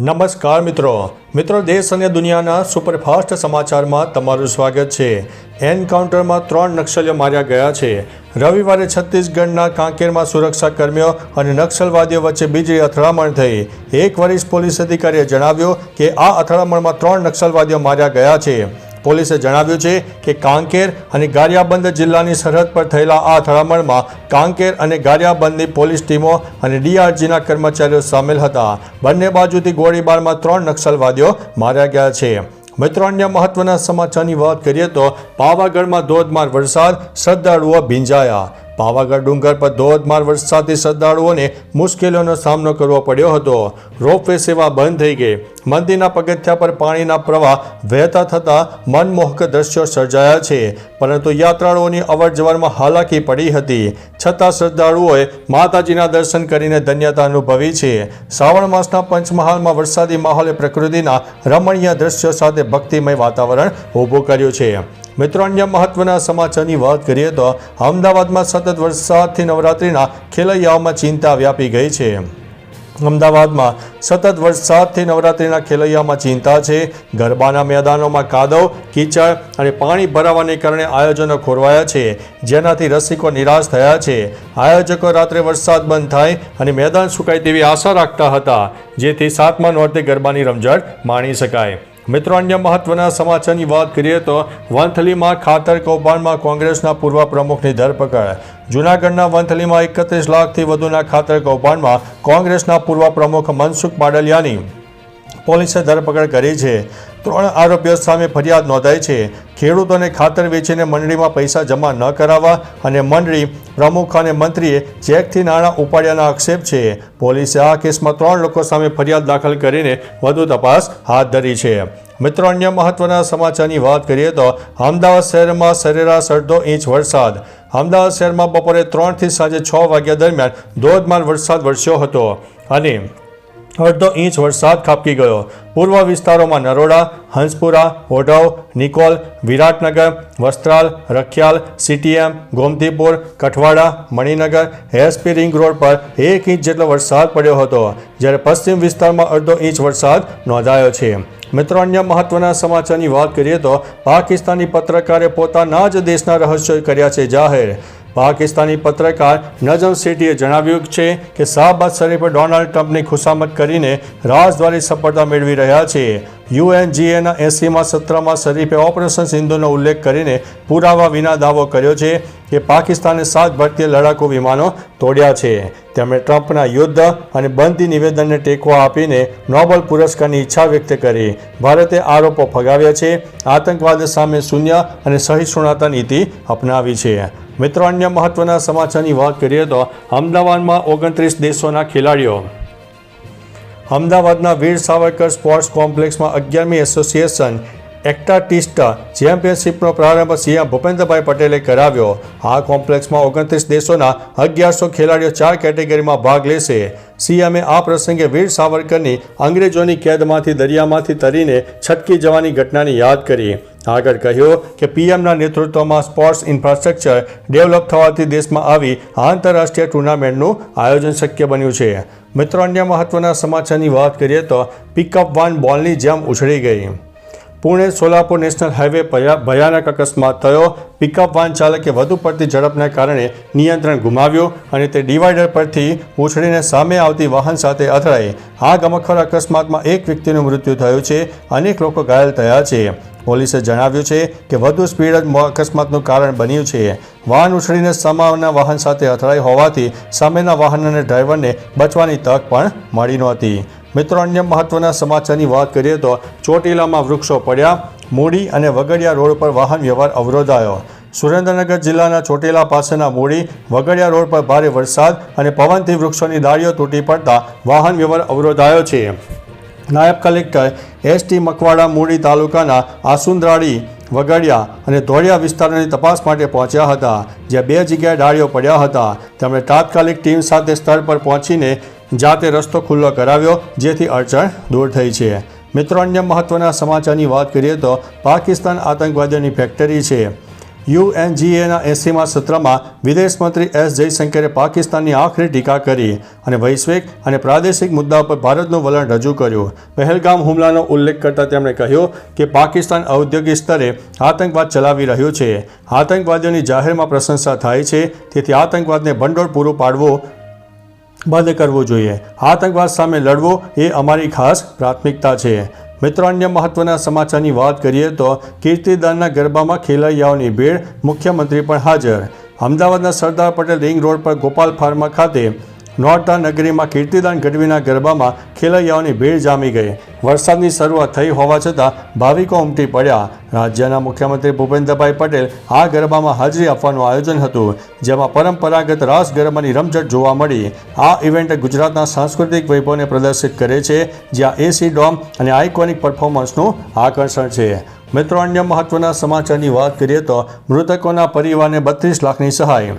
નમસ્કાર મિત્રો. મિત્રો, દેશ અને દુનિયાના સુપરફાસ્ટ સમાચારમાં તમારું સ્વાગત છે. એન્કાઉન્ટરમાં ત્રણ નક્સલીઓ માર્યા ગયા છે. રવિવારે છત્તીસગઢના કાંકેરમાં સુરક્ષા કર્મીઓ અને નક્સલવાદીઓ વચ્ચે બીજી અથડામણ થઈ. એક વરિષ્ઠ પોલીસ અધિકારીએ જણાવ્યું કે આ અથડામણમાં ત્રણ નક્સલવાદીઓ માર્યા ગયા છે. પોલીસે જણાવ્યું છે કે કાંકેર અને ગારિયાબંધ જિલ્લાની સરહદ પર થયેલા આ અથડામણમાં કાંકેર અને ગારિયાબંધની પોલીસ ટીમો અને ડીઆરજીના કર્મચારીઓ સામેલ હતા. બંને બાજુથી ગોળીબારમાં ત્રણ નક્સલવાદીઓ માર્યા ગયા છે. મિત્રો, અન્ય મહત્વના સમાચારની વાત કરીએ તો પાવાગઢમાં ધોધમાર વરસાદ, શ્રદ્ધાળુઓ ભીંજાયા. પાવાગઢ ડુંગર પર ધોધમાર વરસાદથી શ્રદ્ધાળુઓને મુશ્કેલીઓનો સામનો કરવો પડ્યો હતો. રોપવે સેવા બંધ થઈ ગઈ. મંદિરના પગથિયા પર પાણીના પ્રવાહ વહેતા થતાં મનમોહક દ્રશ્યો સર્જાયા છે. પરંતુ યાત્રાળુઓની અવરજવરમાં હાલાકી પડી હતી. છતાં શ્રદ્ધાળુઓએ માતાજીના દર્શન કરીને ધન્યતા અનુભવી છે. શ્રાવણ માસના પંચમહાલમાં વરસાદી માહોલે પ્રકૃતિના રમણીય દ્રશ્યો સાથે ભક્તિમય વાતાવરણ ઊભું કર્યું છે. મિત્રો, અન્ય મહત્વના સમાચારની વાત કરીએ તો અમદાવાદમાં સતત વરસાદથી નવરાત્રિના ખેલૈયાઓમાં ચિંતા વ્યાપી ગઈ છે. અમદાવાદમાં સતત વરસાદથી નવરાત્રિના ખેલૈયામાં ચિંતા છે. ગરબાના મેદાનોમાં કાદવ, કીચડ અને પાણી ભરાવાને કારણે આયોજનો ખોરવાયા છે. જેનાથી રસિકો નિરાશ થયા છે. આયોજકો રાત્રે વરસાદ બંધ થાય અને મેદાન સુકાય તેવી આશા રાખતા હતા. જેથી સાતમા નોરતે ગરબાની રમઝટ માણી શકાય. મિત્રો, અન્ય મહત્વના સમાચારની વાત કરીએ તો વંથલીમાં ખાતર કૌભાંડમાં કોંગ્રેસના પૂર્વ પ્રમુખની ધરપકડ. જૂનાગઢના વંથલીમાં એકત્રીસ લાખથી વધુના ખાતર કૌભાંડમાં કોંગ્રેસના પૂર્વ પ્રમુખ મનસુખ પાડલિયાની પોલીસે ધરપકડ કરી છે. ત્રણ આરોપીઓ સામે ફરિયાદ નોંધાઈ છે. ખેડૂતોને ખાતર વેચીને મંડળીમાં પૈસા જમા ન કરાવવા અને મંડળી પ્રમુખ અને મંત્રીએ ચેકથી નાણાં ઉપાડ્યાના આક્ષેપ છે. પોલીસે આ કેસમાં ત્રણ લોકો સામે ફરિયાદ દાખલ કરીને વધુ તપાસ હાથ ધરી છે. મિત્રો, અન્ય મહત્વના સમાચારની વાત કરીએ તો અમદાવાદ શહેરમાં સરેરાશ અડધો ઇંચ વરસાદ. અમદાવાદ શહેરમાં બપોરે ત્રણથી સાંજે છ વાગ્યા દરમિયાન ધોધમાર વરસાદ વરસ્યો હતો. અને અડધો ઇંચ વરસાદ ખાબકી ગયો. પૂર્વ વિસ્તારોમાં Naroda, Hanspura, Odhav, Nikol, Viratnagar, Vastral, Rakhial, CTM, Gomtipur, Kathwada, Maninagar, SP ring road પર એક ઇંચ જેટલો વરસાદ પડ્યો હતો, જ્યારે પશ્ચિમ વિસ્તારમાં અડધો ઇંચ વરસાદ નોંધાયો છે. મિત્રો, અન્ય મહત્વના સમાચારની વાત કરીએ તો પાકિસ્તાની પત્રકારે પોતાના જ દેશના રહસ્યો કર્યા છે જાહેર. પાકિસ્તાની પત્રકાર નજમ સેટીએ જણાવ્યું છે કે શાહબાદ શરીફે ડોનાલ્ડ ટ્રમ્પની ખુશામત કરીને રાજદ્વારી સફળતા મેળવી રહ્યા છે. યુએનજીએના એસીમાં સત્રમાં શરીફે ઓપરેશન સિંધુનો ઉલ્લેખ કરીને પુરાવા વિના દાવો કર્યો છે કે પાકિસ્તાને સાત ભારતીય લડાકુ વિમાનો તોડ્યા છે. તેમણે ટ્રમ્પના યુદ્ધ અને બંધી નિવેદનને ટેકો આપીને નોબેલ પુરસ્કારની ઈચ્છા વ્યક્ત કરી. ભારતે આરોપો ફગાવ્યા છે. આતંકવાદ સામે શૂન્ય અને સહિષ્ણુતા નીતિ અપનાવી છે. મિત્રો, અન્ય મહત્વના સમાચારની વાત કરીએ તો અમદાવાદમાં ઓગણત્રીસ દેશોના ખેલાડીઓ. અમદાવાદના વીર સાવરકર સ્પોર્ટ્સ કોમ્પ્લેક્સમાં અગિયારમી એસોસિએશન એક્ટા ટીસ્ટા ચેમ્પિયનશિપનો પ્રારંભ સીએમ ભૂપેન્દ્રભાઈ પટેલે કરાવ્યો. આ કોમ્પ્લેક્સમાં ઓગણત્રીસ દેશોના અગિયારસો ખેલાડીઓ ચાર કેટેગરીમાં ભાગ લેશે. સીએમએ આ પ્રસંગે વીર સાવરકરની અંગ્રેજોની કેદમાંથી દરિયામાંથી તરીને છટકી જવાની ઘટનાની યાદ કરી. આગળ કહ્યું કે પીએમના નેતૃત્વમાં સ્પોર્ટ્સ ઇન્ફ્રાસ્ટ્રક્ચર ડેવલપ થવાથી દેશમાં આવી આંતરરાષ્ટ્રીય ટુર્નામેન્ટનું આયોજન શક્ય બન્યું છે. મિત્રો, અન્ય મહત્વના સમાચારની વાત કરીએ તો પિકઅપ વાન બોલની જેમ ઉછળી ગઈ. પુણે સોલાપુર નેશનલ હાઈવે ભયા- ભયાનક અકસ્માત થયો. પિકઅપ વાન ચાલકે વધુ પડતી ઝડપના કારણે નિયંત્રણ ગુમાવ્યું અને તે ડિવાઈડર પરથી ઉછળીને સામે આવતી વાહન સાથે અથડાઈ. આ ગમખોર અકસ્માતમાં એક વ્યક્તિનું મૃત્યુ થયું છે. અનેક લોકો ઘાયલ થયા છે. પોલીસે જણાવ્યું છે કે વધુ સ્પીડ જ અકસ્માતનું કારણ બન્યું છે. વાહન ઉછળીને સામાના વાહન સાથે અથડાઈ હોવાથી સામેના વાહન અને ડ્રાઈવરને બચવાની તક પણ મળી નહોતી. મિત્રો, અન્ય મહત્વના સમાચારની વાત કરીએ તો ચોટીલામાં વૃક્ષો પડ્યા, મૂડી અને વગડિયા રોડ પર વાહન વ્યવહાર અવરોધાયો. સુરેન્દ્રનગર જિલ્લાના ચોટીલા પાસેના મૂડી, વગડિયા રોડ પર ભારે વરસાદ અને પવનથી વૃક્ષોની ડાળીઓ તૂટી પડતા વાહન વ્યવહાર અવરોધાયો છે. નાયબ કલેક્ટર એસ ટી મકવાડા મૂડી તાલુકાના આસુંદરાળી વગડિયા અને ધોળિયા વિસ્તારોની તપાસ માટે પહોંચ્યા હતા, જ્યાં બે જગ્યાએ ડાળીઓ પડ્યા હતા. તેમણે તાત્કાલિક ટીમ સાથે સ્થળ પર પહોંચીને જાતે રસ્તો ખુલ્લો કરાવ્યો, જેથી અડચણ દૂર થઈ છે. મિત્રો, અન્ય મહત્વના સમાચારની વાત કરીએ તો પાકિસ્તાન આતંકવાદીઓની ફેક્ટરી છે. યુએનજીએના એસીમાં સત્રમાં વિદેશ મંત્રી એસ જયશંકરે પાકિસ્તાનની આખરી ટીકા કરી અને વૈશ્વિક અને પ્રાદેશિક મુદ્દા પર ભારતનું વલણ રજૂ કર્યું. પહેલગામ હુમલાનો ઉલ્લેખ કરતા તેમણે કહ્યું કે પાકિસ્તાન ઔદ્યોગિક સ્તરે આતંકવાદ ચલાવી રહ્યું છે. આતંકવાદીઓની જાહેરમાં પ્રશંસા થાય છે. તેથી આતંકવાદને ભંડોળ પૂરું પાડવું બંધ કરવું જોઈએ. આતંકવાદ સામે લડવો એ અમારી ખાસ પ્રાથમિકતા છે. મિત્રો, અન્ય મહત્વના સમાચારની વાત કરીએ તો કીર્તિદાનના ગરબામાં ખેલૈયાઓની ભીડ, મુખ્યમંત્રી પણ હાજર. અમદાવાદના સરદાર પટેલ રિંગ રોડ પર ગોપાલ ફાર્મા ખાતે નોરતા નગરીમાં કીર્તિદાન ગઢવીના ગરબામાં ખેલૈયાઓની ભીડ જામી ગઈ. વરસાદની શરૂઆત થઈ હોવા છતાં ભાવિકો ઉમટી પડ્યા. રાજ્યના મુખ્યમંત્રી ભૂપેન્દ્રભાઈ પટેલ આ ગરબામાં હાજરી આપવાનું આયોજન હતું, જેમાં પરંપરાગત રાસ ગરબાની રમઝટ જોવા મળી. આ ઇવેન્ટ ગુજરાતના સાંસ્કૃતિક વૈભવને પ્રદર્શિત કરે છે, જ્યાં એસી ડોમ અને આઇકોનિક પરફોર્મન્સનું આકર્ષણ છે. મિત્રો, અન્ય મહત્વના સમાચારની વાત કરીએ તો મૃતકોના પરિવારને બત્રીસ લાખની સહાય.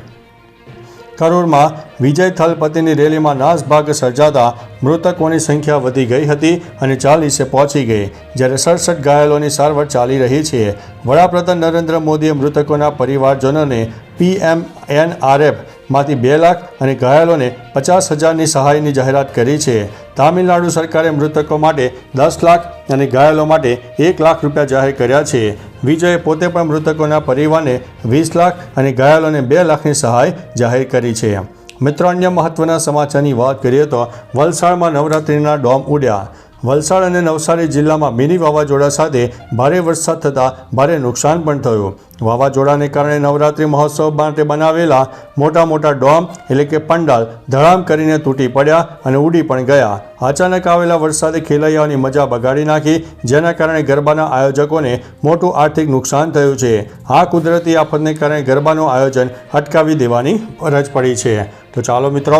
કરોડમાં વિજય થલપતિની રેલીમાં નાસભાગ સર્જાતા મૃતકોની સંખ્યા વધી ગઈ હતી અને ચાલીસે પહોંચી ગઈ. જ્યારે સડસઠ ઘાયલોની સારવાર ચાલી રહી છે, વડાપ્રધાન નરેન્દ્ર મોદીએ મૃતકોના પરિવારજનોને પીએમ એનઆરએફ માંથી બે લાખ અને ઘાયલોને પચાસ હજારની સહાયની જાહેરાત કરી છે. તામિલનાડુ સરકારે મૃતકો માટે દસ લાખ અને ઘાયલો માટે એક લાખ રૂપિયા જાહેર કર્યા છે. વિજયે પોતે પણ મૃતકોના પરિવારને વીસ લાખ અને ઘાયલોને બે લાખની સહાય જાહેર કરી છે. મિત્રો, અન્ય મહત્વના સમાચારની વાત કરીએ તો વલસાડમાં નવરાત્રિના ડોમ ઉડ્યા. વલસાડ અને નવસારી જિલ્લામાં મિની વાવાઝોડા સાથે ભારે વરસાદ થતાં ભારે નુકસાન પણ થયું. વાવાઝોડાને કારણે નવરાત્રિ મહોત્સવ માટે બનાવેલા મોટા મોટા ડોમ, એટલે કે પંડાલ, ધડામ કરીને તૂટી પડ્યા અને ઉડી પણ ગયા. અચાનક આવેલા વરસાદે ખેલૈયાઓની મજા બગાડી નાખી, જેના કારણે ગરબાના આયોજકોને મોટું આર્થિક નુકસાન થયું છે. આ કુદરતી આફતને કારણે ગરબાનું આયોજન અટકાવી દેવાની ફરજ પડી છે. તો ચાલો મિત્રો